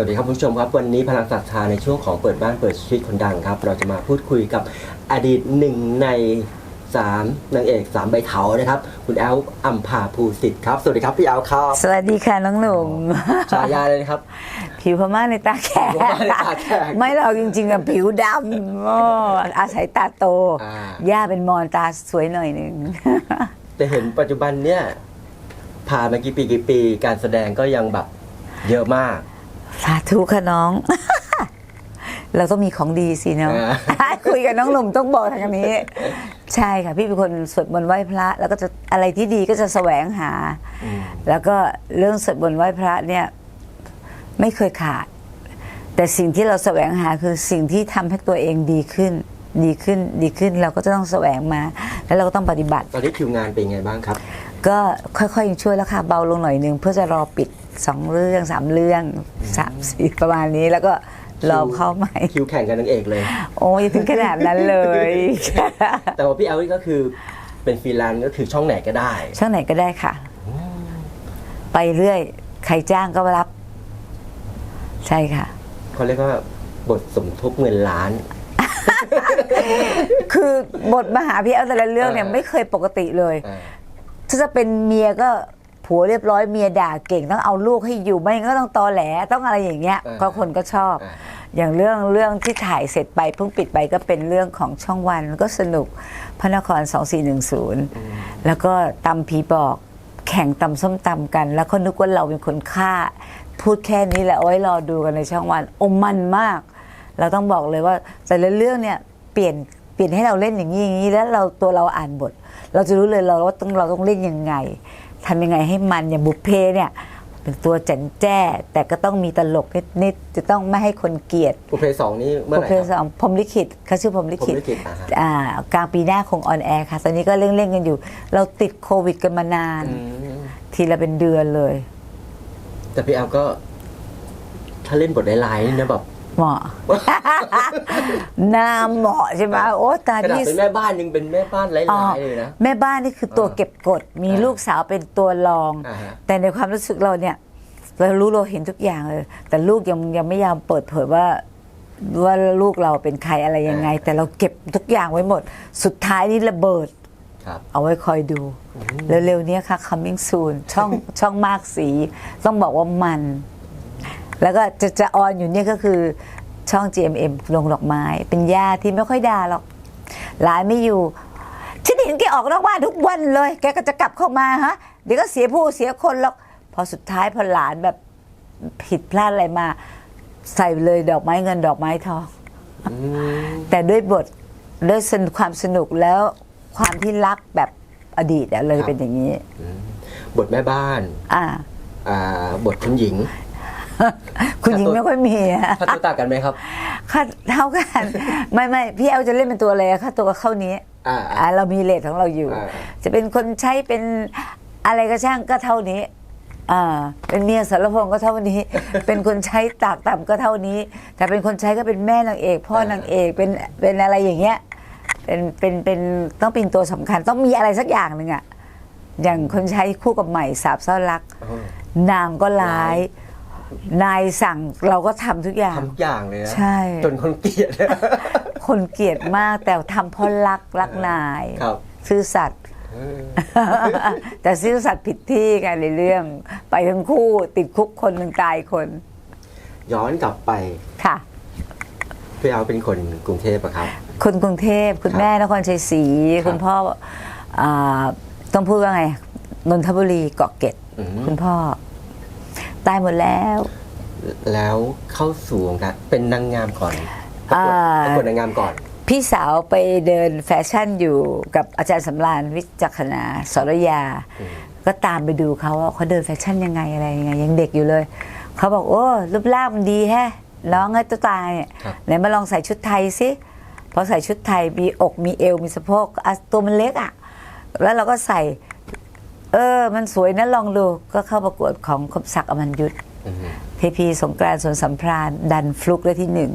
สวัสดีครับคุณผู้ชมครับวันนี้พลังศรัทธาในช่วงของเปิดบ้านเปิดชีวิตคนดังครับ เราจะมาพูดคุยกับอดีตหนึ่งในสามนางเอกสามใบเถานะครับ คุณแอลอัมพาภูสิทธิ์ครับ สวัสดีครับพี่แอลครับสวัสดีค่ะน้องหนุ่มฉายาเลยนะครับ ผิวพม่าในตาแขกผิวพม่าในตาแขกไม่เราจริงๆอะผิวดำอ้ออาศัยตาโตอ่าย่าเป็นมอนตาสวยหน่อยหนึ่งแต่เห็นปัจจุบันเนี่ยผ่านมากี่ปีกี่ปี การแสดงก็ยังแบบเยอะมาก สาธุค่ะน้อง เราต้องมีของดีสิเนาะอ่าคุยกับน้องหนุ่มต้องบอกทางนี้ ใช่ค่ะ พี่เป็นคนสวดมนต์ไหว้พระ แล้วก็จะอะไรที่ดีก็จะแสวงหาอืมแล้วก็เรื่องสวดมนต์ไหว้พระเนี่ย ไม่เคยขาด แต่สิ่งที่เราแสวงหาคือสิ่งที่ทำให้ตัวเองดีขึ้น ดีขึ้นดีขึ้นเราก็จะต้องแสวงมา แล้วเราก็ต้องปฏิบัติ ตอนนี้คิวงานเป็นไงบ้างครับ ก็ค่อยๆช่วยแล้วค่ะเบาลงหน่อยนึงเพื่อจะรอปิด สองเรื่องสามเรื่องสามสี่ประมาณนี้แล้วก็รอเข้าใหม่ คิวแข่งกับนางเอกเลย โอ้ยถึงขนาดนั้นเลย แต่ว่าพี่แอลนี่ก็คือเป็นฟรีแลนซ์ก็คือช่องไหนก็ได้ ช่องไหนก็ได้ค่ะ ไปเรื่อย ใครจ้างก็รับ ใช่ค่ะเขาเรียกว่าบทสมทบเงินล้าน คือบทมหาพี่เอาแต่ละเรื่องเนี่ยเออไม่เคยปกติเลยอ่าถ้าจะเป็นเมียก็ ผัวเรียบร้อยเมียด่าเก่งต้องเอาลูกให้อยู่ไม่งั้นก็ต้องตอแหลต้องอะไรอย่างเงี้ยก็คนก็ชอบอ่าอย่างเรื่องเรื่องที่ถ่ายเสร็จไปเพิ่งปิดไปก็เป็นเรื่องของช่องวันก็สนุกพระนคร 2410 แล้วก็ตำผีบอกแข่งตำส้มตำกัน แล้วก็นึกว่าเราเป็นคนฆ่า พูดแค่นี้แหละเอาไว้รอดูกันในช่องวันโอมันมาก เราต้องบอกเลยว่าแต่ละเรื่องเนี่ยเปลี่ยนเปลี่ยนให้เราเล่นอย่างนี้อย่างนี้แล้วเราตัวเราอ่านบท เราจะรู้เลยเราว่าต้องเราต้องเล่นยังไง ทำยังไงให้มันอย่างบุพเพเนี่ยเป็นตัวแจันแจ้ แต่ก็ต้องมีตลกนิดๆจะต้องไม่ให้คนเกลียดบุพเพสองนี่เมื่อบุไหพร่เพคสรับ องพรหมลิขิตเขาชื่อพรหมลิขิตพรหมลิขิตอ่าฮะ อ่ากลางปีหน้าคงออนแอร์ค่ะ ตอนนี้ก็เร่งๆกันอยู่ เราติดโควิดกันมานาน อืมทีละเป็นเดือนเลย แต่พี่แอลก็ ถ้าเล่นบทร้ายๆนี่นะแบบ เหมาะหน้าเหมาะใช่ไหมโอ้ตาขนาดที่เป็นแม่บ้านยังเป็นแม่บ้านร้อ๋อายๆเลยนะ แม่บ้านนี่คือตัวอ่าเก็บกด มีอ่าลูกสาวเป็นตัวรอง อ่าฮะ แต่ในความรู้สึกเราเนี่ย เรารู้เราเห็นทุกอย่างเลย แต่ลูกยังยังไม่ยอมเปิดเผยว่า ว่าลูกเราเป็นใครอะไรยังไง แต่เราเก็บทุกอย่างไว้หมด สุดท้ายนี่ระเบิด ครับ เอาไว้คอยดู เร็วๆเนี้ยค่ะ coming soon ช่อง ช่องมากสี ต้องบอกว่ามัน แล้วก็จะจะออนอยู่เนี่ยก็คือช่อง GMM ลงดอกไม้ เป็นญาติที่ไม่ค่อยด่าหรอกหลานไม่อยู่ฉันเห็นแกออกนอกบ้านทุกวันเลย แกก็จะกลับเข้ามาฮะเดี๋ยวก็เสียผู้เสียคนหรอกพอสุดท้ายพอหลานแบบผิดพลาดอะไรมา ใส่เลยดอกไม้เงินดอกไม้ทองอืมแต่ด้วยบทด้วยสนความสนุกแล้วความที่รักแบบอดีตอะเลยเป็นอย่างนี้ บทแม่บ้าน อ่าอ่าบทคุณหญิง คุณหญิงไม่ค่อยมีอะค่าตัวต่างกันไหมครับ ค่าเท่ากัน ไม่ไม่พี่แอลจะเล่นเป็นตัวอะไรอะค่าตัวก็เข้านี้อ่าอ่าเรามีเลทของเราอยู่ อ่า จะเป็นคนใช้เป็นอะไรก็ช่างก็เท่านี้ อ่า เป็นเมียสารพงษ์ก็เท่านี้ เป็นคนใช้ตากต่ำก็เท่านี้ แต่เป็นคนใช้ก็เป็นแม่นางเอก พ่อนางเอกเป็นเป็นอะไรอย่างเงี้ย เป็นเป็นเป็นต้องเป็นตัวสำคัญต้องมีอะไรสักอย่างหนึ่งอะอย่างคนใช้คู่กับใหม่สาบซ่อนรักเออนางก็ร้าย นายสั่งเราก็ทำทุกอย่าง ทำทุกอย่างเลยนะใช่ จนคนเกลียด คนเกลียดมากแต่ทำเพราะรักรักนายครับ ซื่อสัตย์ เออ แต่ซื่อสัตย์ผิดที่กันในเรื่อง ไปทั้งคู่ติดคุกคนหนึ่งตายคนย้อนกลับไปค่ะ พี่แอลเป็นคนกรุงเทพอะครับ คนกรุงเทพคุณครับแม่นครชัยศรีครับคุณพ่ออาต้องพูดว่าไงนนทบุรีเกาะเกร็ดอืม คุณพ่อ ตายหมดแล้ว แล้วเข้าสู่วงการเป็นนางงามก่อนประกวดอ่าประกวดนางงามก่อน พี่สาวไปเดินแฟชั่นอยู่กับอาจารย์สำราญวิจักขณาสรยาอืมก็ตามไปดูเขาว่าเขาเดินแฟชั่นยังไงอะไรยังไงยังเด็กอยู่เลยเขาบอกโอ้รูปร่างมันดีแฮะน้องไอ้ตัวตายเนี่ยครับไหนมาลองใส่ชุดไทยสิพอใส่ชุดไทยมีอกมีเอวมีสะโพกอะตัวมันเล็กอะ แล้วเราก็ใส่ เออ มันสวยนะลองดูก็เข้าประกวดของคมศักดิ์อมันยุทธอืมพีพีสงกรานต์สวนสัมพรานดันฟลุกได้ที่หนึ่ง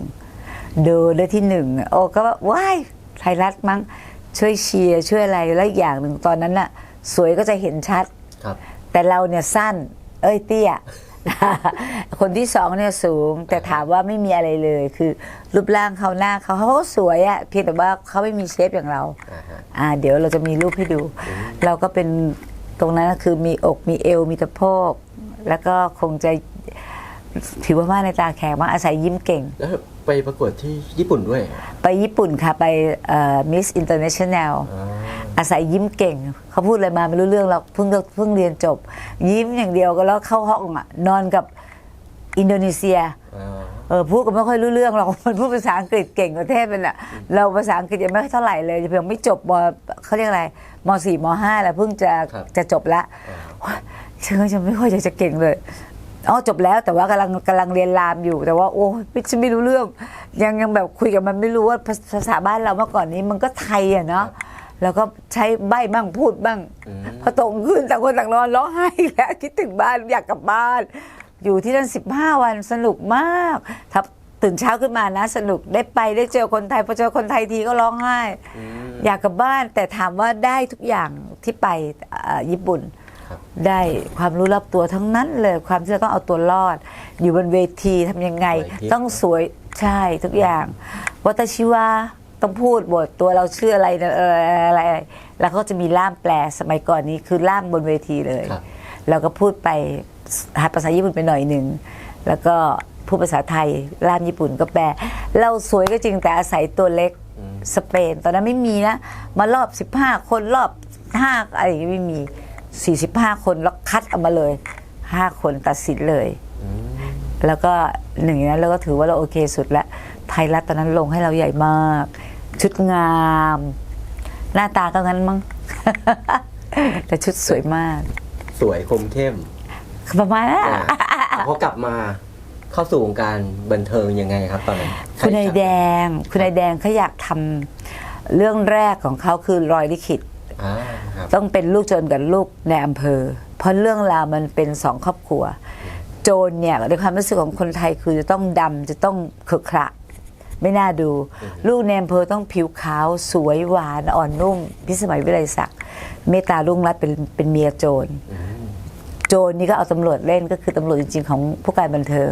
ดูได้ที่หนึ่งโอ้ก็ว่าว้ายไทยรัฐมั้งช่วยเชียร์ช่วยอะไรแล้วอีกอย่างหนึ่งตอนนั้นน่ะ สวยก็จะเห็นชัดครับแต่เราเนี่ยสั้น เอ้ยเตี้ยคนที่สองเนี่ยสูง แต่ถามว่าไม่มีอะไรเลย คือ รูปร่างเขาหน้าเขาเขาก็สวยอะเพียงแต่ว่าเขาไม่มีเชฟอย่างเรา อ่าฮะอ่าเดี๋ยวเราจะมีรูปให้ดู เราก็เป็น ตรงนั้นก็คือมีอกมีเอวมีตะโพกแล้วก็คงจะถือว่ามาในตาแขกมากอาศัยยิ้มเก่ง แล้วไปประกวดที่ญี่ปุ่นด้วย ไปญี่ปุ่นค่ะ ไปมิสอินเตอร์เนชั่นแนลอ่าอาศัยยิ้มเก่ง เขาพูดอะไรมาไม่รู้เรื่องเราเพิ่งเพิ่งเรียนจบ ยิ้มอย่างเดียวก็แล้วเข้าห้องอะนอนกับอินโดนีเซียอ่า เออพูดก็ไม่ค่อยรู้เรื่องหรอกมันพูดภาษาอังกฤษเก่งกว่าเทพเป็นอะเราภาษาอังกฤษยังไม่เท่าไหร่เลยเพียงไม่จบมเขาเรียกอะไรมสี่มห้าแล้วเพิ่งจะจะจบละฉันก็จะไม่ค่อยจะจะเก่งเลยอ๋อจบแล้วแต่ว่ากำลังกำลังเรียนรามอยู่แต่ว่าโอ้ยไม่ฉันไม่รู้เรื่อง ยังยังแบบคุยกับมันไม่รู้ว่าภาภาษาบ้านเราเมื่อก่อนนี้มันก็ไทยอะเนาะแล้วก็ใช้ใบ้บ้างพูดบ้างอืมพอโตขึ้นต่างคนต่างนอนร้องไห้อีกแล้วคิดถึงบ้านอยากกลับบ้าน อยู่ที่นั่นสิบห้าวันสนุกมากถ้าตื่นเช้าขึ้นมานะ สนุกได้ไปได้เจอคนไทยพอเจอคนไทยทีก็ร้องไห้อืมอยากกลับบ้านแต่ถามว่าได้ทุกอย่างที่ไปเอ่อญี่ปุ่นครับได้ความรู้รอบตัวทั้งนั้นเลยความที่เราต้องเอาตัวรอด อยู่บนเวทีทำยังไงสวยทิพย์ต้องสวยใช่ทุกอย่างวัตชิวาต้องพูดบทตัวเราชื่ออะไรนะเอออะไรอะไร แล้วก็จะมีล่ามแปลสมัยก่อนนี้คือล่ามบนเวทีเลยครับเราก็พูดไป หัดภาษาญี่ปุ่นไปหน่อยหนึ่ง แล้วก็พูดภาษาไทยล่ามญี่ปุ่นก็แปล เราสวยก็จริงแต่อาศัยตัวเล็กสเปน ตอนนั้นไม่มีนะ มารอบ 15 คนรอบ5อะไรอย่างงี้ไม่มี 45 คนแล้วคัดเอามาเลย 5 คนตัดสินเลยอืมแล้วก็หนึ่งในนั้นเราก็ถือว่าเราโอเคสุดแล้ว ไทยรัฐตอนนั้นลงให้เราใหญ่มาก ชุดงาม หน้าตาก็งั้นมั้งแต่ชุดสวยมาก สวยคมเข้ม ประมาณนั้นอ่าอะพอกลับมาเข้าสู่วงการบันเทิงยังไงครับตอนนั้นคุณนายแดง คุณนายแดงเขาอยากทำเรื่องแรกของเขาคือรอยลิขิต อ่าครับต้องเป็นลูกโจรกับลูกในอำเภอ เพราะเรื่องราวมันเป็นสองครอบครัว โจรเนี่ยในความรู้สึกของคนไทยคือจะต้องดำจะต้องขรุขระ ไม่น่าดู ลูกในอำเภอต้องผิวขาว สวยหวานอ่อนนุ่ม พิสมัยวิไลศักดิ์เมตตารุ่งรัตน์เป็นเป็นเมียโจรอืม โจรนี่ก็เอาตำรวจเล่นก็คือตำรวจจริงๆของผู้การบันเทิง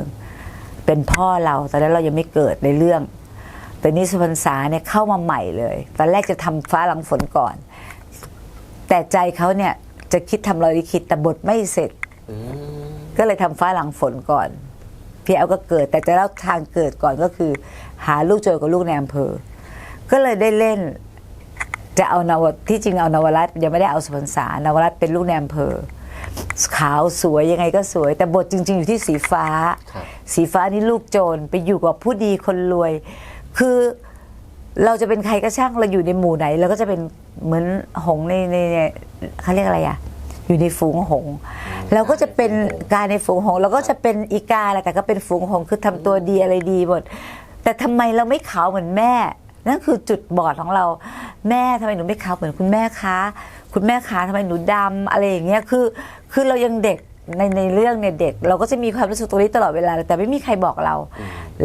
เป็นพ่อเราตอนนั้นเรายังไม่เกิดในเรื่อง แต่นี่สุพรรษาเนี่ยเข้ามาใหม่เลย ตอนแรกจะทำฟ้าหลังฝนก่อน แต่ใจเขาเนี่ยจะคิดทำรอยลิขิตแต่บทไม่เสร็จก็เลยทำฟ้าหลังฝนก่อน พี่แอลก็เกิด แต่จะเล่าทางเกิดก่อนก็คือ หาลูกโจรกับลูกในอำเภอ ก็เลยได้เล่น จะเอานวที่จริงเอานวรัตยังไม่ได้เอาสุพรรษานวรัตเป็นลูกในอำเภอ ขาวสวยยังไงก็สวย แต่บทจริง ๆ อยู่ที่สีฟ้าครับสีฟ้านี่ลูกโจรไปอยู่กับผู้ดีคนรวย คือเราจะเป็นใครก็ช่างเราอยู่ในหมู่ไหนเราก็จะเป็นเหมือนหงส์ในในในเขาเรียกอะไรอะอยู่ในฝูงหงส์เราก็จะเป็นการในฝูงหงส์เราก็จะเป็นอีกาแหละแต่ก็เป็นฝูงหงส์คือทำตัวดีอะไรดีหมดแต่ทำไมเราไม่ขาวเหมือนแม่ นั่นคือจุดบอดของเราแม่ทำไมหนูไม่ขาวเหมือนคุณแม่คะ คุณแม่คะทำไมหนูดำอะไรอย่างเงี้ยคือ คือเรายังเด็กในในเรื่องเนี่ยเด็ก เราก็จะมีความรู้สึกตรงนี้ตลอดเวลา แต่ไม่มีใครบอกเรา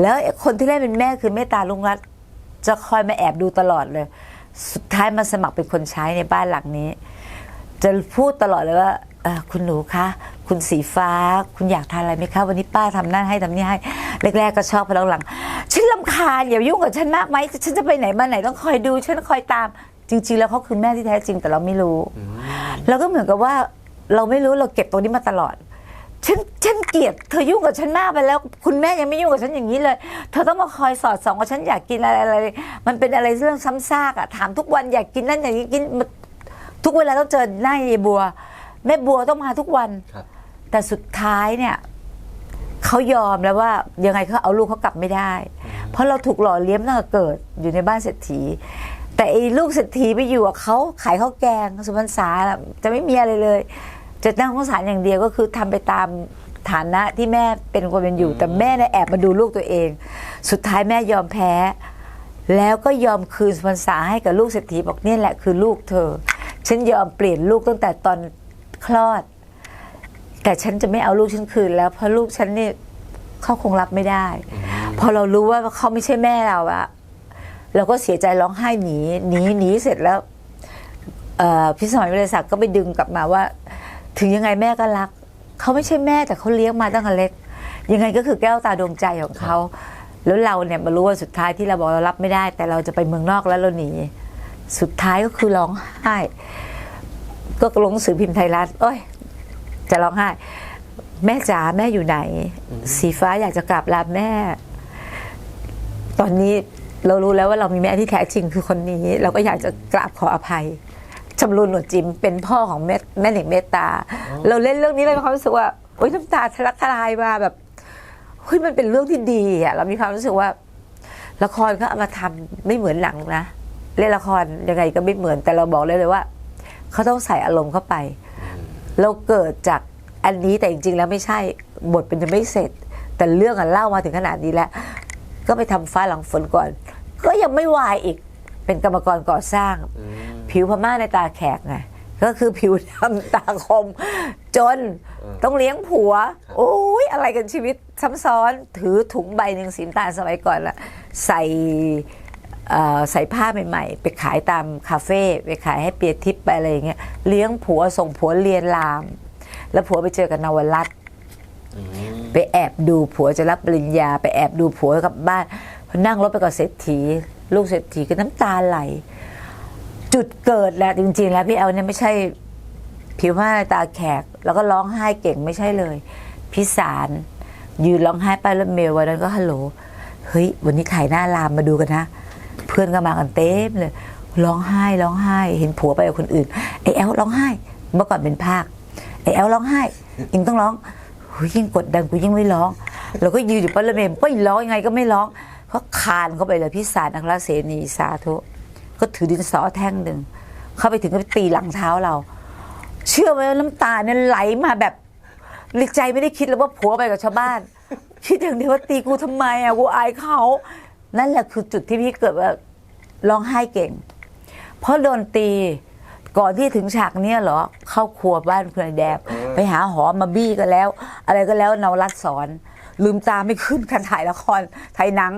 แล้วคนที่เล่นเป็นแม่คือเมตตาลุงรัตน์จะคอยมาแอบดูตลอดเลย สุดท้ายมาสมัครเป็นคนใช้ในบ้านหลังนี้ จะพูดตลอดเลยว่าเอ่อคุณหนูคะ คุณสีฟ้า คุณอยากทานอะไรไหมคะ วันนี้ป้าทำนั่นให้ทำนี่ให้ แรกๆก็ชอบพอหลังๆฉันลำคาญอย่ายุ่งกับฉันมากไหมฉันจะไปไหนมาไหนต้องคอยดู ฉันคอยตาม จริง ๆ แล้วเขาคือแม่ที่แท้จริงแต่เราไม่รู้แล้วก็เหมือนกับว่าเราไม่รู้เราเก็บตรงนี้มาตลอดฉันฉันเกลียดเธอยุ่งกับฉันมากไปแล้ว คุณแม่ยังไม่ยุ่งกับฉันอย่างนี้เลย เธอต้องมาคอยสอดส่องว่าฉันอยากกินอะไรอะไร มันเป็นอะไรเรื่องซ้ำซากอะถามทุกวันอยากกินนั่นอยากกินทุกเวลาต้องเจอหน้ายายบัว แม่บัวต้องมาทุกวันครับแต่สุดท้ายเนี่ยเขายอมแล้วว่ายังไงเขาเอาลูกเขากลับไม่ได้ เพราะเราถูกหล่อเลี้ยงตั้งแต่เกิดอยู่ในบ้านเศรษฐี แต่ไอ้ลูกเศรษฐีไปอยู่กับเขาขายข้าวแกงสุพรรษาน่ะจะไม่มีอะไรเลยจะนั่งข้าวสารอย่างเดียวก็คือทำไปตามฐานะที่แม่เป็นคนเป็นอยู่ แต่แม่เนี่ยแอบมาดูลูกตัวเอง สุดท้ายแม่ยอมแพ้ แล้วก็ยอมคืนสุพรรษาให้กับลูกเศรษฐีบอกเนี่ยแหละคือลูกเธอ ฉันยอมเปลี่ยนลูกตั้งแต่ตอนคลอด แต่ฉันจะไม่เอาลูกฉันคืนแล้วเพราะลูกฉันเนี่ยเขาคงรับไม่ได้ พอเรารู้ว่าเขาไม่ใช่แม่เราอะ เราก็เสียใจร้องไห้หนีหนีหนีเสร็จแล้วเอ่อพี่สมัยวิทยาศักดิ์ก็ไปดึงกลับมาว่า ถึงยังไงแม่ก็รัก เขาไม่ใช่แม่แต่เขาเลี้ยงมาตั้งแต่เล็ก ยังไงก็คือแก้วตาดวงใจของเขา แล้วเราเนี่ยมารู้ว่าสุดท้ายที่เราบอกเรารับไม่ได้ แต่เราจะไปเมืองนอกแล้วเราหนีสุดท้ายก็คือร้องไห้ ก็ลงหนังสือพิมพ์ไทยรัฐเอ้ย จะร้องไห้ แม่จ๋าแม่อยู่ไหน สีฟ้าอยากจะกราบลาแม่ ตอนนี้ เรารู้แล้วว่าเรามีแม่ที่แท้จริงคือคนนี้ เราก็อยากจะกราบขออภัยชำรุนหนวดจิมเป็นพ่อของแม่แม่หนิงเมตตา เราเล่นเรื่องนี้เรามีความรู้สึกว่าโอ๊ยน้ำตาทะลักทลายมาแบบเฮ้ยมันเป็นเรื่องที่ดีอะเรามีความรู้สึกว่า ละครก็เอามาทำไม่เหมือนหนังนะเล่นละครยังไงก็ไม่เหมือน แต่เราบอกเลยเลยว่าเขาต้องใส่อารมณ์เข้าไป เราเกิดจากอันนี้แต่จริงๆแล้วไม่ใช่บทเป็นจะไม่เสร็จ แต่เรื่องอะเล่ามาถึงขนาดนี้แล้ว ก็ไปทำฟ้าหลังฝนก่อน ก็ยังไม่วายอีกเป็นกรรมกรก่อสร้าง ผิวพม่าในตาแขกไงก็คือผิวดำตาคม จนต้องเลี้ยงผัว โอ้ยอะไรกันชีวิตซ้ำซ้อนถือถุงใบหนึ่งสีน้ำตาลสมัยก่อนละใส่เอ่อใส่ผ้าใหม่ๆ ไปขายตามคาเฟ่ไปขายให้เปียทิพย์ไปอะไรอย่างเงี้ยเลี้ยงผัวส่งผัวเรียนราม แล้วผัวไปเจอกับนวรัตน์ ไปแอบดูผัวจะรับปริญญา ไปแอบดูผัวกลับบ้านนั่งรถไปกับเศรษฐี ลูกเศรษฐีก็น้ำตาไหล จุดเกิดแหละจริง ๆ แล้วพี่แอลเนี่ยไม่ใช่ผิวหน้าตาแขก แล้วก็ร้องไห้เก่งไม่ใช่เลย พิสารยืนร้องไห้ไปรถเมล์วันนั้นก็ฮัลโหลเฮ้ยวันนี้ขายหน้ารามมาดูกันนะ เพื่อนก็มากันเต็มเลยร้องไห้ร้องไห้ เห็นผัวไปกับคนอื่นไอแอลร้องไห้ เมื่อก่อนเป็นภาคไอแอลร้องไห้อิงต้องร้อง ฮ้ยยิ่งกดดันกูยิ่งไม่ร้อง เราก็ยืนอยู่ป้ารถเมล์ก็ร้องยังไงก็ไม่ร้องก็คานเข้าไปเลยพิสารอัครเสนีสาธุก็ถือดินสอแท่งหนึ่งเข้าไปถึงก็ไปตีหลังเท้าเรา เชื่อไหมว่าน้ำตาเนี่ยไหลมาแบบลึกใจไม่ได้คิดเลยว่าผัวไปกับชาวบ้าน คิดอย่างเดียวว่าตีกูทำไมอะกูอายเขานั่นแหละคือจุดที่พี่เกิดว่าร้องไห้เก่ง เพราะโดนตี ก่อนที่ถึงฉากเนี้ยเหรอเข้าครัวบ้านคุณนายแดงไปหาหอมมาบี้กันแล้ว อะไรก็แล้วนวรัตน์สอน ลืมตาไม่ขึ้นการถ่ายละครถ่ายหนัง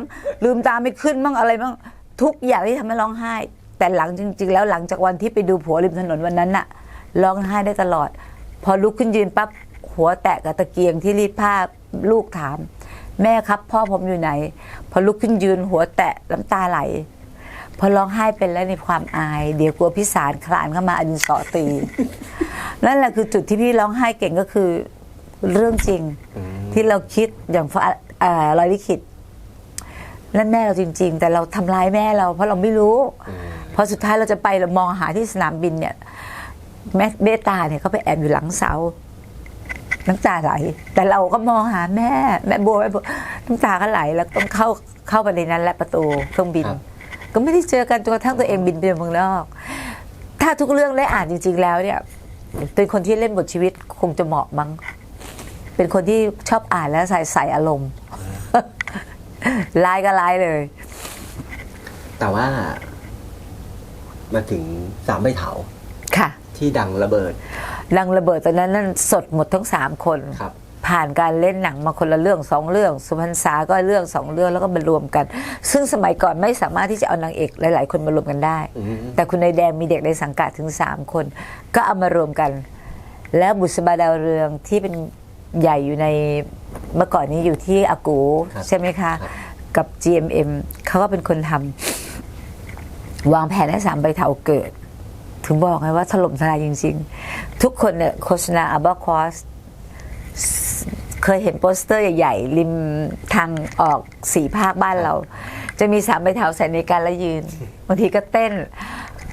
ลืมตาไม่ขึ้นบ้างอะไรบ้างทุกอย่างที่ทำให้ร้องไห้ แต่หลังจริง ๆ แล้วหลังจากวันที่ไปดูผัวริมถนนวันนั้นน่ะร้องไห้ได้ตลอด พอลุกขึ้นยืนปั๊บหัวแตะกับตะเกียงที่รีดผ้าลูกถาม แม่ครับพ่อผมอยู่ไหน พอลุกขึ้นยืนหัวแตะน้ำตาไหล พอร้องไห้เป็นแล้วในความอาย เดี๋ยวกลัวพิสารคลานเข้ามาอดินสอตี นั่นแหละคือจุดที่พี่ร้องไห้เก่งก็คือเรื่องจริง ที่เราคิดอย่างฟ้าเอ่อลอยลิขิตนั่นแม่เราจริง ๆ แต่เราทำร้ายแม่เรา เพราะเราไม่รู้ พอสุดท้ายเราจะไปเรามองหาที่สนามบินเนี่ยแม่เบตาเนี่ยเขาไปแอบอยู่หลังเสาน้ำตาไหล แต่เราก็มองหาแม่ แม่บัวแม่บัวน้ำตาก็ไหลแล้วต้องเข้าเข้าไปในนั้นแหละประตูเครื่องบินครับ ก็ไม่ได้เจอกันจนกระทั่งตัวเองบินไปเมืองนอก ถ้าทุกเรื่องได้อ่านจริง ๆ แล้วเนี่ย เป็นคนที่เล่นบทชีวิตคงจะเหมาะมั้ง เป็นคนที่ชอบอ่านแล้วใส่ใส่อารมณ์ลายก็ลายเลย แต่ว่า มาถึงสามใบเถาค่ะ ที่ดังระเบิด ดังระเบิดตอนนั้นนั่นสดหมดทั้งสามคนครับ ผ่านการเล่นหนังมาคนละเรื่องสองเรื่อง สุพรรณษาก็เรื่องสองเรื่องแล้วก็มารวมกัน ซึ่งสมัยก่อนไม่สามารถที่จะเอานางเอกหลาย ๆ คนมารวมกันได้อืมแต่คุณนายแดงมีเด็กในสังกัดถึงสามคน ก็เอามารวมกัน แล้วบุษบาดาวเรืองที่เป็นใหญ่อยู่ในเมื่อก่อนนี้อยู่ที่อากูครับใช่ไหมคะครับกับ GMM เขาก็เป็นคนทำวางแผนให้สามใบเถาเกิด ถึงบอกไงว่าถล่มทลายจริง ๆ ทุกคนเนี่ยโฆษณาอัลบาคอส เคยเห็นโปสเตอร์ใหญ่ๆริมทางออกสีภาคบ้านเรา จะมีสามใบเท้าใส่ในการละยืนบางทีก็เต้น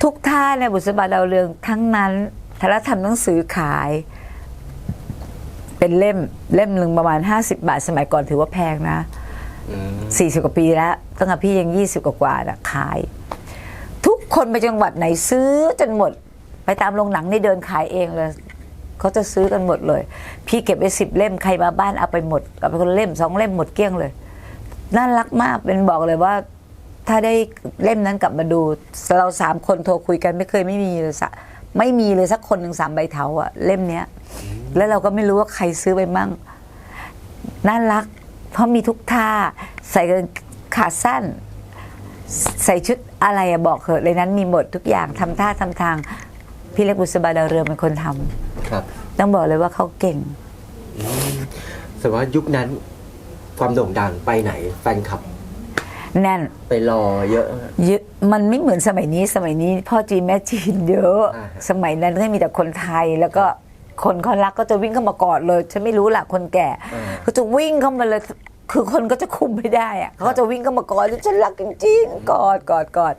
ทุกท่าเนี่ยบุษบาดาวเรืองทั้งนั้นทารทำหนังสือขาย เป็นเล่มเล่มหนึ่งประมาณ 50 บาท สมัยก่อนถือว่าแพงนะอืม40กว่าปีแล้วตั้งแต่พี่ยัง20กว่าๆนะขาย ทุกคนไปจังหวัดไหนซื้อจนหมด ไปตามโรงหนังนี่เดินขายเองเลย เขาจะซื้อกันหมดเลย พี่เก็บไว้สิบเล่มใครมาบ้านเอาไปหมดเอาไปคนเล่มสองเล่มหมดเกลี้ยงเลยน่ารักมากเป็นบอกเลยว่า ถ้าได้เล่มนั้นกลับมาดู เราสามคนโทรคุยกันไม่เคยไม่มีเลยสักไม่มีเลยสักคนหนึ่งสามใบเถาอะเล่มเนี้ย แล้วเราก็ไม่รู้ว่าใครซื้อไปมั่งน่ารัก เพราะมีทุกท่าใส่กางขาสั้น ใส่ชุดอะไรอะบอกเถอะในนั้นมีหมดทุกอย่างทำท่าทำทาง พี่เล็กบุษบาดาวเรืองเป็นคนทำ ครับต้องบอกเลยว่าเขาเก่งอืมแสดงว่ายุคนั้นความโด่งดังไปไหนแฟนคลับแน่นไปรอเยอะ เยอะ มันไม่เหมือนสมัยนี้สมัยนี้ พ่อจีนแม่จีนเยอะอ่าสมัยนั้นก็มีแต่คนไทยแล้วก็คนเขารักก็จะวิ่งเข้ามากอดเลย ฉันไม่รู้ละคนแก่อ่าก็จะวิ่งเข้ามาเลยคือคนก็จะคุมไม่ได้อะเขาก็จะวิ่งเข้ามากอดฉันรักจริงๆกอดกอดกอด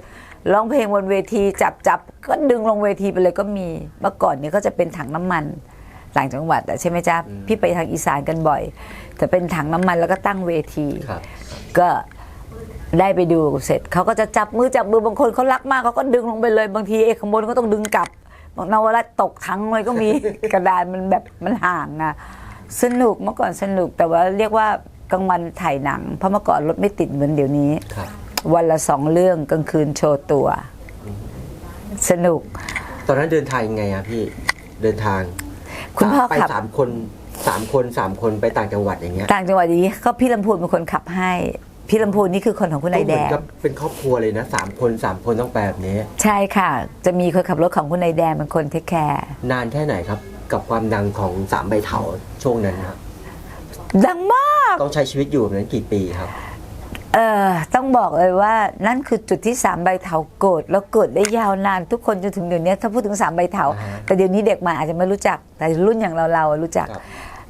ร้องเพลงบนเวทีจับจับก็ดึงลงเวทีไปเลยก็มีเมื่อก่อนเนี่ยก็จะเป็นถังน้ำมันต่างจังหวัดอะใช่ไหมจ๊ะพี่ไปทางอีสานกันบ่อยแต่เป็นถังน้ำมันแล้วก็ตั้งเวทีครับก็ได้ไปดูเสร็จเขาก็จะจับมือจับมือบางคนเขารักมากเขาก็ดึงลงไปเลยบางทีเอกขางบนก็ต้องดึงกลับบางนวรัตน์ตกทั้งเลยก็มีกระดานมันแบบมันห่างนะสนุกเมื่อก่อนสนุกแต่ว่าเรียกว่ากลางวันถ่ายหนัง เพราะเมื่อก่อนรถไม่ติดเหมือนเดี๋ยวนี้ครับ วันละสองเรื่องกลางคืนโชว์ตัว สนุก ตอนนั้นเดินทางยังไงอะพี่เดินทางคุณพ่อไปขับ สามคนสามคนสามคนไปต่างจังหวัดอย่างเงี้ยต่างจังหวัดอย่างนี้ก็พี่ลำพูนเป็นคนขับให้ พี่ลำพูนนี่คือคนของคุณนายแดก็เหมืงกับเป็นครอบครัวเลยนะสามคนสามคนต้องไปแบบนี้ ใช่ค่ะ จะมีคนขับรถของคุณนายแดงเป็นคนเทคแคร์นานแค่ไหนครับ กับความดังของสามใบเถาช่วงนั้นครับดังมาก ต้องใช้ชีวิตอยู่แบบนั้นกี่ปีครับ เออต้องบอกเลยว่านั่นคือจุดที่สามใบเถาเกิดแล้วเกิดได้ยาวนานทุกคนจนถึงเดี๋ยวนี้ถ้าพูดถึงสามใบเถาอ่าฮะแต่เดี๋ยวนี้เด็กมาอาจจะไม่รู้จักแต่รุ่นอย่างเราเราๆรู้จักครับ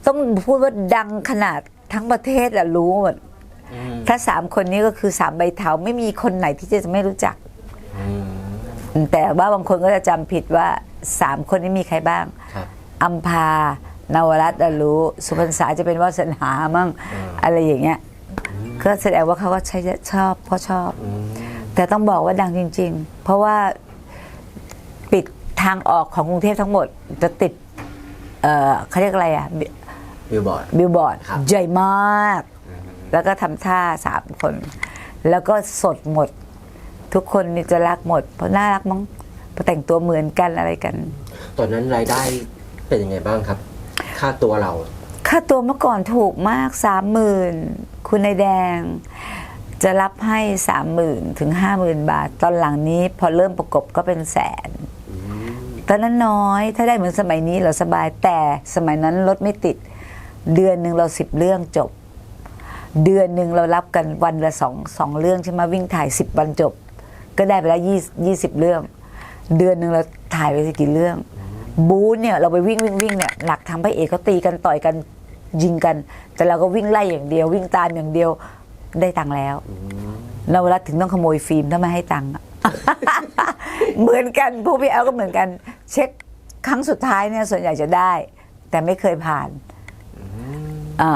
ต้องพูดว่าดังขนาดทั้งประเทศอะรู้หมดอืมถ้าสามคนนี้ก็คือสามใบเถาไม่มีคนไหนที่จะไม่รู้จักอืมแต่ว่าบางคนก็จะจำผิดว่าสามคนนี้มีใครบ้างครับอัมพานวรัตน์อะรู้ สุพรรษาจะเป็นวาสนามั่งอ่าอะไรอย่างเงี้ย ก็แสดงว่าเขาก็ใช้ชอบเพราะชอบอืมแต่ต้องบอกว่าดังจริง ๆ เพราะว่าปิดทางออกของกรุงเทพทั้งหมดจะติดเอ่อเขาเรียกอะไรอะบิลบอร์ดบิลบอร์ดครับใหญ่มาก แล้วก็ทำท่าสามคน แล้วก็สดหมด ทุกคนนี่จะรักหมด เพราะน่ารักมั้งเพราะแต่งตัวเหมือนกันอะไรกัน ตอนนั้นรายได้เป็นยังไงบ้างครับ ค่าตัวเรา ค่าตัวเมื่อก่อนถูกมากสามหมื่น คุณนายแดง จะรับให้สามหมื่นถึงห้าหมื่นบาท ตอนหลังนี้พอเริ่มประกบก็เป็นแสนตอนนั้นน้อยถ้าได้เหมือนสมัยนี้เราสบายแต่สมัยนั้นรถไม่ติด เดือนหนึ่งเราสิบเรื่องจบ เดือนหนึ่งเรารับกันวันละสองสองเรื่องใช่ไหมวิ่งถ่ายสิบวันจบ ก็ได้ไปแล้วยี่ยี่สิบเรื่อง เดือนหนึ่งเราถ่ายไปสักกี่เรื่อง บูธเนี่ยเราไปวิ่งวิ่งวิ่งเนี่ยหลักทางพระเอกเขาตีกันต่อยกัน ยิงกัน แต่เราก็วิ่งไล่อย่างเดียว วิ่งตามอย่างเดียวได้ตังค์แล้วนวรัตน์ถึงต้องขโมยฟิล์มถ้าไม่ให้ตังค์อะ เหมือนกันผู้พี่แอลก็เหมือนกัน เช็คครั้งสุดท้ายเนี่ยส่วนใหญ่จะได้ แต่ไม่เคยผ่านอ่า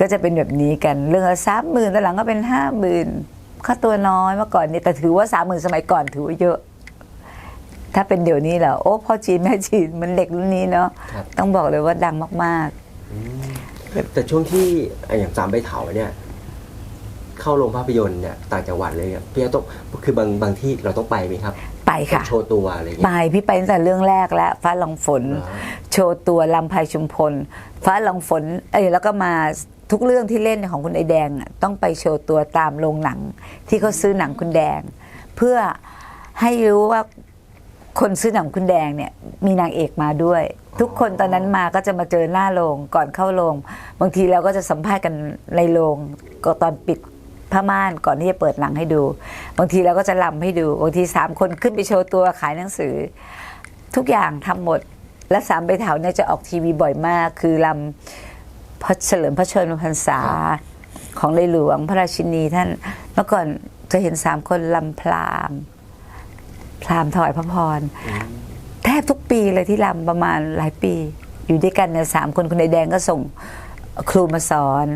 ก็จะเป็นแบบนี้กันเรื่องละสามหมื่นตอนหลังก็เป็นห้าหมื่นค่าตัวน้อยเมื่อก่อนเนี่ยแต่ถือว่าสามหมื่นสมัยก่อนถือว่าเยอะ ถ้าเป็นเดี๋ยวนี้เหรอโอ้พ่อจีนแม่จีนมันเด็กรุ่นนี้เนาะครับ ต้องบอกเลยว่าดังมาก แต่ช่วงที่อย่างสามใบเถาเนี่ย เข้าโรงภาพยนตร์เนี่ยต่างจังหวัดเลยเนี่ยพี่ต้องคือบางบางที่เราต้องไปไหมครับๆไปค่ะโชว์ตัวอะไรอย่างไปเงี้ยพี่ไปตั้งแต่เรื่องแรกแล้วฟ้าหลังฝนเหรอโชว์ตัวลำไพชุมพล ฟ้าหลังฝน เอ้ยแล้วก็มาทุกเรื่องที่เล่นของคุณไอแดงอะต้องไปโชว์ตัวตามโรงหนัง ที่เขาซื้อหนังคุณแดง เพื่อให้รู้ว่า คนซื้อหนังคุณแดงเนี่ยมีนางเอกมาด้วย ทุกคนตอนนั้นมาก็จะมาเจอหน้าโรงก่อนเข้าโรงบางทีเราก็จะสัมภาษณ์กันในโรงก็ตอนปิดผ้าม่านก่อนที่จะเปิดหนังให้ดู บางทีเราก็จะลำให้ดูบางทีสามคนขึ้นไปโชว์ตัวขายหนังสือ ทุกอย่างทำหมดและสามใบเถาเนี่ยจะออกทีวีบ่อยมาก คือลำพระเฉลิมพระชนมพรรษาของในหลวงพระราชินีท่านเมื่อก่อนจะเห็นสามคนลำพราหมณ์ พราหมณ์ถวายพระพร แทบทุกปีเลยที่ลำประมาณหลายปี อยู่ด้วยกันเนี่ยสามคนคุณนายแดงก็ส่งครูมาสอน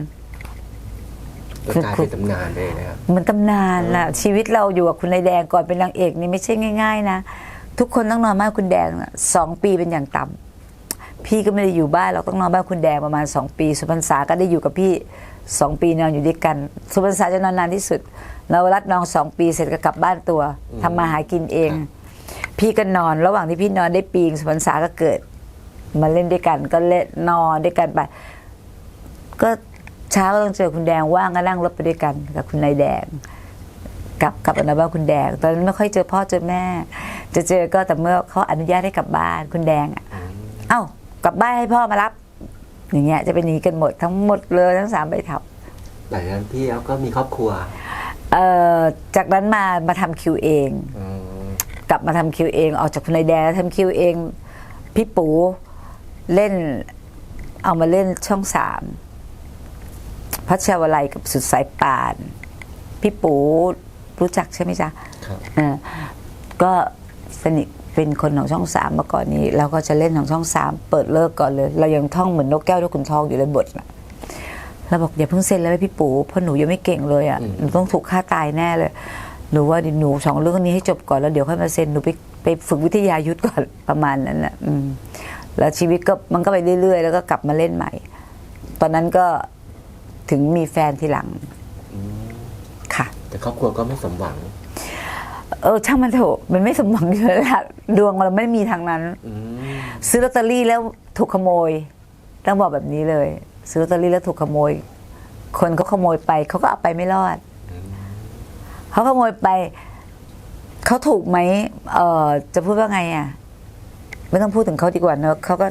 ก็กลายเป็นตำนานไปเลยนะครับเหมือนตำนานน่ะชีวิตเราอยู่กับคุณนายแดงก่อนเป็นนางเอกนี่ไม่ใช่ง่าย ๆ นะ ทุกคนต้องนอนบ้านคุณแดงน่ะสองปีเป็นอย่างต่ำพี่ก็ไม่ได้อยู่บ้านเราต้องนอนบ้านคุณแดงประมาณสองปี สุพรรษาก็ได้อยู่กับพี่ สองปีนอนอยู่ด้วยกัน สุพรรษาจะนอนนานที่สุดนวรัตน์นอนสองปีเสร็จก็กลับบ้านตัวทำมาหากินเอง พี่ก็นอนระหว่างที่พี่นอนได้ปีงสุพรรษาก็เกิด มาเล่นด้วยกันก็เล่นนอนด้วยกันไปก็เช้าก็ต้องเจอคุณแดงว่างก็นั่งรถไปด้วยกันกับคุณนายแดงกับกับอนบ้านคุณแดง ตอนนั้นไม่ค่อยเจอพ่อเจอแม่ จะเจอก็แต่เมื่อเขาอนุญาตให้กลับบ้านคุณแดงอะเอ้ากลับบ้านให้พ่อมารับ อย่างเงี้ยจะเป็นอย่างนี้กันหมดทั้งหมดเลยทั้งสามใบเถาหลังจากนั้นพี่แอลก็มีครอบครัวเอ่อจากนั้นมามาทำคิวเอง อืมกลับมาทำคิวเองออกจากคุณนายแดงแล้วทำคิวเอง พี่ปูเล่นเอามาเล่นช่องสามพัชรวลัยกับสุดสายป่าน พี่ปูรู้จักใช่ไหมจ๊ะครับ เออก็สนิท เป็นคนของช่องสามมาก่อนนี้เราก็จะเล่นของช่องสามเปิดเลิกก่อนเลย เรายังท่องเหมือนนกแก้วนกขุนทองอยู่เลยบทน่ะเราบอกอย่าเพิ่งเซ็นเลยพี่ปูเพราะหนูยังไม่เก่งเลยอะหนูต้องถูกฆ่าตายแน่เลยหนูว่าหนูสองเรื่องนี้ให้จบก่อนแล้วเดี๋ยวค่อยมาเซ็นหนูไปไปฝึกวิทยายุทธก่อนประมาณนั้นแหละอืมแล้วชีวิตก็มันก็ไปเรื่อยๆ แล้วก็กลับมาเล่นใหม่ ตอนนั้นก็ถึงมีแฟนทีหลังค่ะ แต่ครอบครัวก็ไม่สมหวัง เออช่างมันเถอะมันไม่สมหวังอยู่แล้วล่ะดวงเราไม่มีทางนั้นอืมซื้อลอตเตอรี่แล้วถูกขโมย ต้องบอกแบบนี้เลย ซื้อลอตเตอรี่แล้วถูกขโมย คนเขาขโมยไปเขาก็เอาไปไม่รอดเขาขโมยไปเขาถูกไหมเออจะพูดว่าไงอะไม่ต้องพูดถึงเขาดีกว่าเนอะเขาก็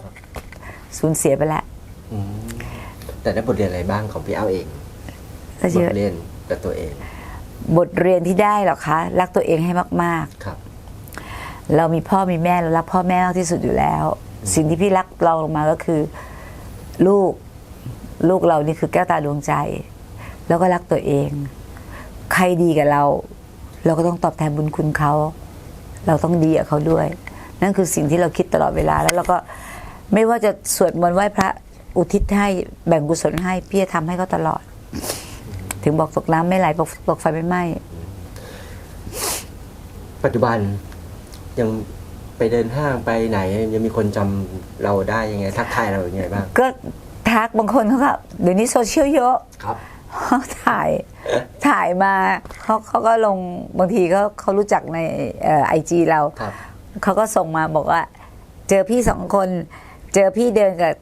สูญเสียไปแล้วอืมแต่ได้บทเรียนอะไรบ้างของพี่แอลเองก็บเยทอะเรียนกับตัวเอง บทเรียนที่ได้เหรอคะ รักตัวเองให้มากๆ ครับ เรามีพ่อมีแม่เรารักพ่อแม่มากที่สุดอยู่แล้ว สิ่งที่พี่รักเราลงมาก็คือ ลูกลูกเรานี่คือแก้วตาดวงใจ แล้วก็รักตัวเอง ใครดีกับเรา เราก็ต้องตอบแทนบุญคุณเขา เราต้องดีกับเขาด้วย นั่นคือสิ่งที่เราคิดตลอดเวลาแล้วเราก็ไม่ว่าจะสวดมนต์ไหว้พระอุทิศให้แบ่งกุศลให้พี่จะทำให้เขาตลอด ถึงบอกตกน้ำไม่ไหลบอกตกไฟไม่ไหม้ปัจจุบันยังไปเดินห้างไปไหน ยังมีคนจำเราได้ยังไง ทักทายเราอย่างไงบ้าง ก็ทักบางคนเขาก็เดี๋ยวนี้โซเชียลเยอะครับเขาถ่ายถ่ายมาเขาเขาก็ลงบางทีเขาเขารู้จักในไอจีเราครับเขาก็ส่งมาบอกว่า เจอพี่สองคน เจอพี่เดินกับ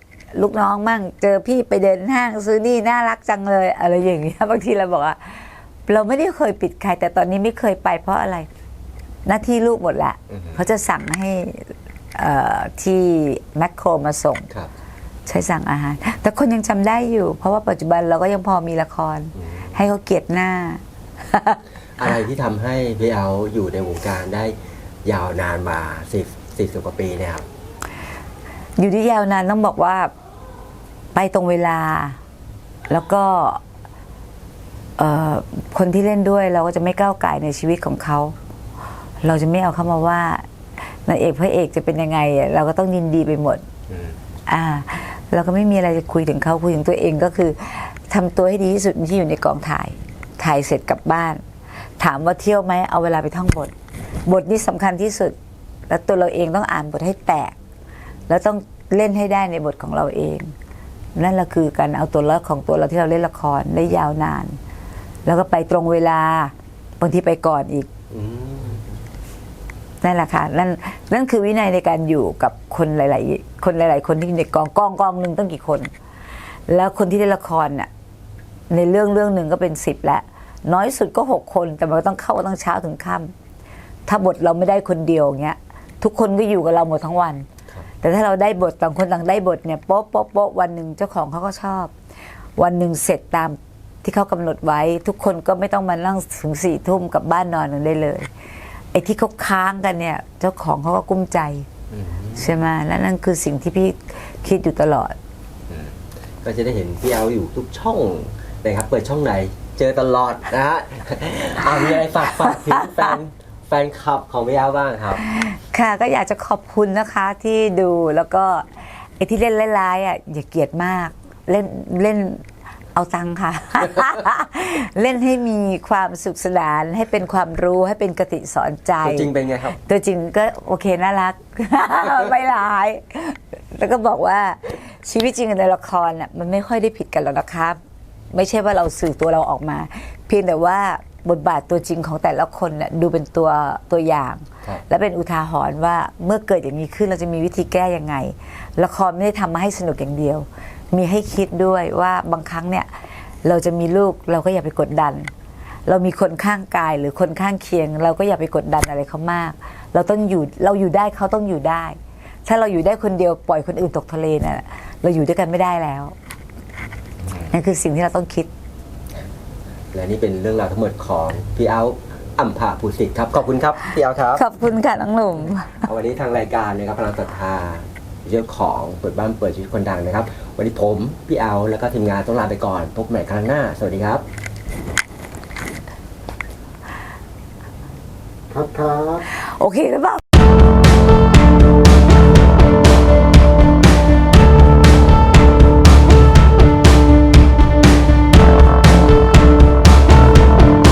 ลูกน้องมั่งเจอพี่ไปเดินห้างซื้อนี่น่ารักจังเลยอะไรอย่างเงี้ยบางทีเราบอกว่าเราไม่ได้เคยปิดใคร แต่ตอนนี้ไม่เคยไปเพราะอะไร หน้าที่ลูกหมดละอือฮึเขาจะสั่งให้เอ่อที่แมคโครมาส่งครับใช้สั่งอาหาร แต่คนยังจำได้อยู่ เพราะว่าปัจจุบันเราก็ยังพอมีละคร ให้เขาเกลียดหน้า อะไรที่ทำให้พี่แอลอยู่ในวงการได้ยาวนานมาสิบสิบกว่าปีเนี่ยครับอยู่ที่ยาวนานต้องบอกว่า ไปตรงเวลา แล้วก็คนที่เล่นด้วยเราก็จะไม่ก้าวไก่ในชีวิตของเขา เราจะไม่เอาเข้ามาว่านางเอกพระเอกจะเป็นยังไง เราก็ต้องยินดีไปหมดอ่า เราก็ไม่มีอะไรจะคุยถึงเขาคุยถึงตัวเองก็คือทำตัวให้ดีที่สุดที่อยู่ในกองถ่าย ถ่ายเสร็จกลับบ้าน ถามว่าเที่ยวไหมเอาเวลาไปท่องบท บทนี้สำคัญที่สุด แล้วตัวเราเองต้องอ่านบทให้แตก แล้วต้องเล่นให้ได้ในบทของเราเอง นั่นแหละคือการเอาตัวรอดของตัวเราที่เราเล่นละครได้ยาวนาน แล้วก็ไปตรงเวลาบางทีไปก่อนอีกนั่นแหละค่ะนั่นนั่นคือวินัยในการอยู่กับคนหลาย ๆ คนหลาย ๆ คนที่ในกองกองกองหนึ่งต้องกี่คน แล้วคนที่เล่นละครน่ะในเรื่องเรื่องหนึ่งก็เป็นสิบล้วน้อยสุดก็หกคนแต่มันก็ต้องเข้าตั้งเช้าถึงค่ำถ้าบทเราไม่ได้คนเดียวอย่างเงี้ย ทุกคนก็อยู่กับเราหมดทั้งวัน แต่ถ้าเราได้บทต่างคนต่างได้บทเนี่ยโป๊ะโป๊ะโป๊ะวันหนึ่งเจ้าของเขาก็ชอบ วันหนึ่งเสร็จตามที่เขากำหนดไว้ ทุกคนก็ไม่ต้องมานั่งถึงสี่ทุ่มกับบ้านนอนกันได้เลยไอ้ที่เขาค้างกันเนี่ย เจ้าของเขาก็กุ้มใจใช่ไหมและนั่นคือสิ่งที่พี่คิดอยู่ตลอด ก็จะได้เห็นพี่แอลอยู่ทุกช่องนะครับ เปิดช่องไหน เจอตลอดนะฮะเอามีอะไรฝากฝากถึงแฟนแฟนคลับของพี่แอลบ้างครับ ค่ะก็อยากจะขอบคุณนะคะที่ดูแล้วก็ไอ้ที่เล่นร้ายๆอะอย่าเกลียดมากเล่นเล่นเอาตังค์ค่ะ เล่นให้มีความสุขสนานให้เป็นความรู้ให้เป็นกติสอนใจ ตัวจริงเป็นไงครับ ตัวจริงก็โอเคน่ารัก ไม่ร้าย แล้วก็บอกว่าชีวิตจริงกับในละครน่ะมันไม่ค่อยได้ผิดกันหรอกนะครับ ไม่ใช่ว่าเราสื่อตัวเราออกมา เพียงแต่ว่า บทบาทตัวจริงของแต่ละคนน่ะดูเป็นตัวตัวอย่าง ครับ และเป็นอุทาหรณ์ว่าเมื่อเกิดอย่างนี้ขึ้นเราจะมีวิธีแก้ยังไง ละครไม่ได้ทำมาให้สนุกอย่างเดียว มีให้คิดด้วยว่าบางครั้งเนี่ยเราจะมีลูกเราก็อย่าไปกดดัน เรามีคนข้างกายหรือคนข้างเคียง เราก็อย่าไปกดดันอะไรเขามาก เราต้องอยู่เราอยู่ได้เขาต้องอยู่ได้ ถ้าเราอยู่ได้คนเดียวปล่อยคนอื่นตกทะเลน่ะเราอยู่ด้วยกันไม่ได้แล้วนั่นคือสิ่งที่เราต้องคิด และนี่เป็นเรื่องราวทั้งหมดของพี่เอาอัมพาภูสิทธิ์ครับ ขอบคุณครับพี่เอาครับขอบคุณค่ะน้องหนุ่มวันนี้ทางรายการนะครับพลังศรัทธาเรื่องของเปิดบ้านเปิดชีวิตคนดังนะครับ วันนี้ผมพี่เอาแล้วก็ทีมงานต้องลาไปก่อนพบกันใหม่ครั้งหน้า สวัสดีครับ ครับครับโอเคหรือเปล่า